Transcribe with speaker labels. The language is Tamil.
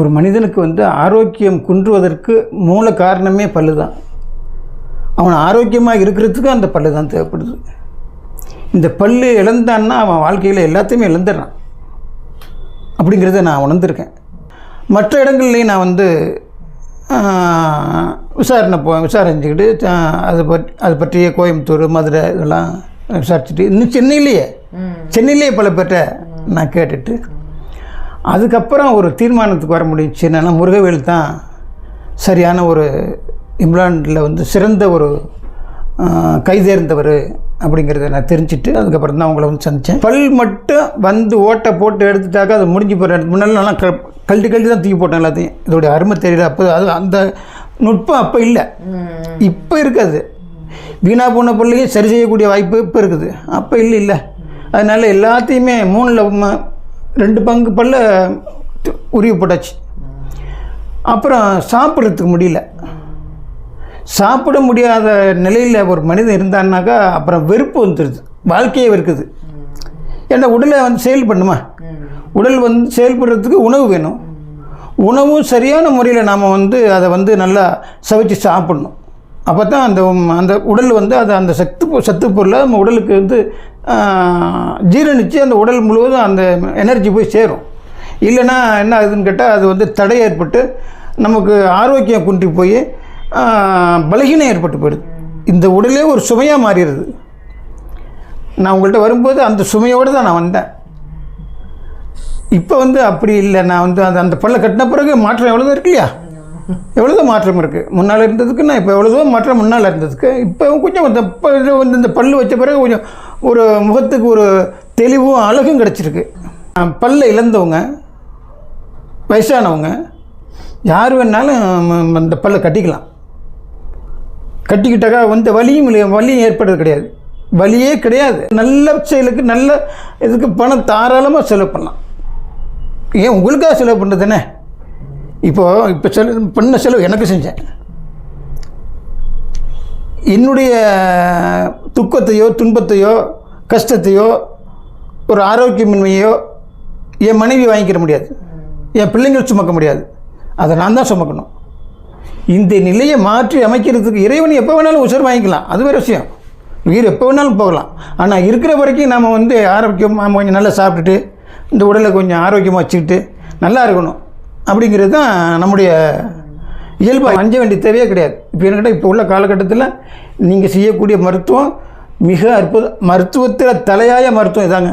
Speaker 1: ஒரு மனிதனுக்கு வந்து ஆரோக்கியம் குன்றுவதற்கு மூல காரணமே பல்லு தான் அவன் ஆரோக்கியமாக இருக்கிறதுக்கு அந்த பல்லு தான் தேவைப்படுது. இந்த பல்லு இழந்தான்னா அவன் வாழ்க்கையில் எல்லாத்தையுமே இழந்துடுறான். அப்படிங்கிறத நான் உணர்ந்திருக்கேன். மற்ற இடங்கள்லையும் நான் வந்து விசாரணை போ விசாரிச்சுக்கிட்டு அது பற்றி அது பற்றிய கோயம்புத்தூர் மதுரை இதெல்லாம் விசாரிச்சுட்டு இன்னும் சென்னையிலேயே சென்னையிலேயே பல பேர்கிட்ட நான் கேட்டுட்டு அதுக்கப்புறம் ஒரு தீர்மானத்துக்கு வர முடிஞ்சுச்சு. என்னென்னா முருகவேல் தான் சரியான ஒரு இங்கிலாண்டில் வந்து சிறந்த ஒரு கைதேர்ந்தவர் அப்படிங்கிறத நான் தெரிஞ்சுட்டு அதுக்கப்புறம் தான் அவங்கள வந்து சந்தித்தேன் பல் மட்டும் வந்து ஓட்டை போட்டு எடுத்துட்டாக்கா அது முடிஞ்சு போகிற முன்னாடி நல்லா க கழட்டி கழட்டி தான் தூக்கி போட்டேன் எல்லாத்தையும். இதோடைய அருமை தெரியல. அப்போ அது அந்த நுட்பம் அப்போ இல்லை. இப்போ இருக்காது. வீணாக போன பல்லையும் சரி செய்யக்கூடிய வாய்ப்பு இப்போ இருக்குது. அப்போ இல்லை இல்லை. அதனால் எல்லாத்தையுமே மூணில் ரெண்டு பங்கு பல்ல உரிய உருவி போட்டாச்சு. அப்புறம் சாப்பிட்றதுக்கு முடியல. சாப்பிட முடியாத நிலையில் ஒரு மனிதன் இருந்தான்னாக்கா அப்புறம் வெறுப்பு வந்துடுது வாழ்க்கையே வெறுக்குது. ஏன்னா உடலை வந்து செயல் பண்ணுமா? உடல் வந்து செயல்படுறதுக்கு உணவு வேணும். உணவும் சரியான முறையில் நாம் வந்து அதை வந்து நல்லா சவைச்சு சாப்பிடணும். அப்போ தான் அந்த அந்த உடல் வந்து அதை அந்த சத்து பொ- சத்து பொருளை நம்ம உடலுக்கு வந்து ஜீரணித்து அந்த உடல் முழுவதும் அந்த எனர்ஜி போய் சேரும். இல்லைன்னா என்ன ஆகுதுன்னு கேட்டால் அது வந்து தடை ஏற்பட்டு நமக்கு ஆரோக்கியம் குன்றி போய் பலகீனம் ஏற்பட்டு போயிடுது. இந்த உடலே ஒரு சுமையாக மாறிடுது. நான் உங்கள்கிட்ட வரும்போது அந்த சுமையோடு தான் நான் வந்தேன். இப்போ வந்து அப்படி இல்லை. நான் வந்து அந்த அந்த பல்ல கட்டின பிறகு மாற்றம் எவ்வளோ இருக்கு இல்லையா? எவ்வளோதோ மாற்றம் இருக்குது முன்னால் இருந்ததுக்கு நான் இப்போ எவ்வளோதோ மாற்றம் முன்னால் இருந்ததுக்கு இப்போ கொஞ்சம் இந்த வந்து இந்த பல்லு வச்ச பிறகு கொஞ்சம் ஒரு முகத்துக்கு ஒரு தெளிவும் அழகும் கிடச்சிருக்கு. பல்ல இழந்தவங்க வயசானவங்க யார் வேணாலும் அந்த பல்லை கட்டிக்கலாம். கட்டிக்கிட்டாக்கா வந்து வலியும் இல்லை வலியும் ஏற்படுறது கிடையாது. வலியே கிடையாது. நல்ல செயலுக்கு நல்ல இதுக்கு பணம் தாராளமாக செலவு பண்ணலாம். ஏன் உங்களுக்காக செலவு பண்ணுறது தானே இப்போது இப்போ செலவு பண்ண செலவு எனக்கு செஞ்சேன். என்னுடைய துக்கத்தையோ துன்பத்தையோ கஷ்டத்தையோ ஒரு ஆரோக்கியமின்மையோ என் மனைவி வாங்கிக்கிற முடியாது. என் பிள்ளைங்கள் சுமக்க முடியாது. அதை நான் தான் சுமக்கணும். இந்த நிலையை மாற்றி அமைக்கிறதுக்கு இறைவன் எப்போ வேணாலும் உசர் வாங்கிக்கலாம். அது வேறு விஷயம். உயிர் எப்போ வேணாலும் போகலாம். ஆனால் இருக்கிற வரைக்கும் நம்ம வந்து ஆரோக்கியம் நம்ம கொஞ்சம் நல்லா சாப்பிட்டுட்டு இந்த உடலை கொஞ்சம் ஆரோக்கியமாக வச்சுக்கிட்டு நல்லா இருக்கணும். அப்படிங்கிறது தான் நம்முடைய இயல்பாக அஞ்ச வேண்டிய தேவையே கிடையாது. இப்போ என்கிட்ட இப்போ உள்ள காலகட்டத்தில் நீங்கள் செய்யக்கூடிய மருத்துவம் மிக அற்புதம் மருத்துவத்தில் தலையாய மருத்துவம் இதாங்க.